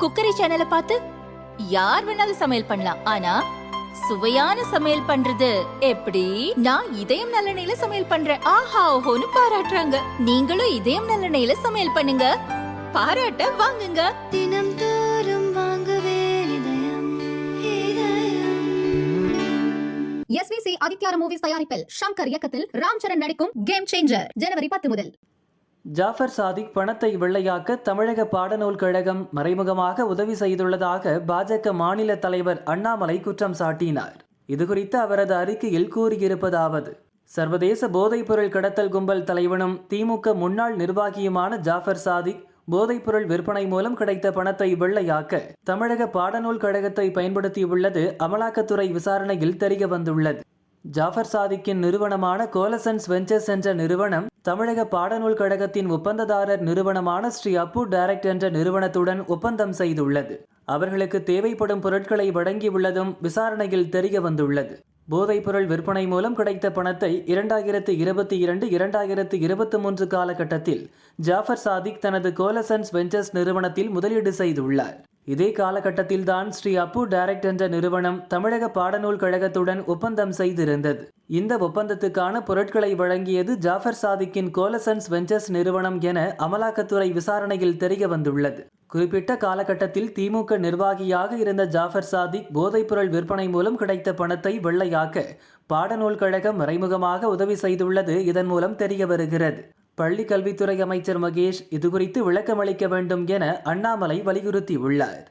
Cookery சேனலை பார்த்து யார் வேணாலும் சமையல் பண்ணலாம். ஆனா சுவையான சமையல் பண்றது எப்படி? நான் இதயம் நல்லெண்ணெயில சமையல் பண்றேன். ஆஹா ஓஹோன்னு பாராட்டுறாங்க. நீங்களும் இதயம் நல்லெண்ணெயில சமையல் பண்ணுங்க. பாராட்ட வாங்குங்க. தினம் தோறும் வாங்குவே இதயம் இதயம். எஸ்விசி ஆதித்யார மூவிஸ் தயாரிப்பில் ஷங்கர் இயக்கத்தில் ராம் சரண் நடிக்கும் கேம் சேஞ்சர் ஜனவரி பத்து முதல். ஜாஃபர் சாதிக் பணத்தை வெள்ளையாக்க தமிழக பாடநூல் கழகம் மறைமுகமாக உதவி செய்துள்ளதாக பாஜக மாநில தலைவர் அண்ணாமலை குற்றம் சாட்டினார். இதுகுறித்து அவரது அறிக்கையில் கூறியிருப்பதாவது சர்வதேச போதைப்பொருள் கடத்தல் கும்பல் தலைவனும் திமுக முன்னாள் நிர்வாகியுமான ஜாஃபர் சாதிக் போதைப்பொருள் விற்பனை மூலம் கிடைத்த பணத்தை வெள்ளையாக்க தமிழக பாடநூல் கழகத்தை பயன்படுத்தியுள்ளது அமலாக்கத்துறை விசாரணையில் தெரிய வந்துள்ளது. ஜாஃபர் சாதிக்கின் நிறுவனமான கோலசன்ஸ் வெஞ்சர்ஸ் என்ற நிறுவனம் தமிழக பாடநூல் கழகத்தின் ஒப்பந்ததாரர் நிறுவனமான ஸ்ரீ அப்பு டைரக்ட் என்ற நிறுவனத்துடன் ஒப்பந்தம் செய்துள்ளது. அவர்களுக்கு தேவைப்படும் பொருட்களை வழங்கியுள்ளதும் விசாரணையில் தெரிய வந்துள்ளது. போதைப்பொருள் விற்பனை மூலம் கிடைத்த பணத்தை இரண்டாயிரத்து இருபத்தி இரண்டு இரண்டாயிரத்து இருபத்தி மூன்று காலகட்டத்தில் ஜாஃபர் சாதிக் தனது கோலசன்ஸ் வெஞ்சர்ஸ் நிறுவனத்தில் முதலீடு செய்துள்ளார். இதே காலகட்டத்தில்தான் ஸ்ரீ அப்பு டைரக்ட் என்ற நிறுவனம் தமிழக பாடநூல் கழகத்துடன் ஒப்பந்தம் செய்திருந்தது. இந்த ஒப்பந்தத்துக்கான பொருட்களை வழங்கியது ஜாஃபர் சாதிக்கின் கோலசன்ஸ் வெஞ்சர்ஸ் நிறுவனம் என அமலாக்கத்துறை விசாரணையில் தெரிய வந்துள்ளது. குறிப்பிட்ட காலகட்டத்தில் திமுக நிர்வாகியாக இருந்த ஜாஃபர் சாதிக் போதைப்பொருள் விற்பனை மூலம் கிடைத்த பணத்தை வெள்ளையாக்க பாடநூல் கழகம் மறைமுகமாக உதவி செய்துள்ளது இதன் மூலம் தெரிய வருகிறது. பள்ளி கல்வித்துறை அமைச்சர் மகேஷ் இதுகுறித்து விளக்கமளிக்க வேண்டும் என அண்ணாமலை வலியுறுத்தியுள்ளார்.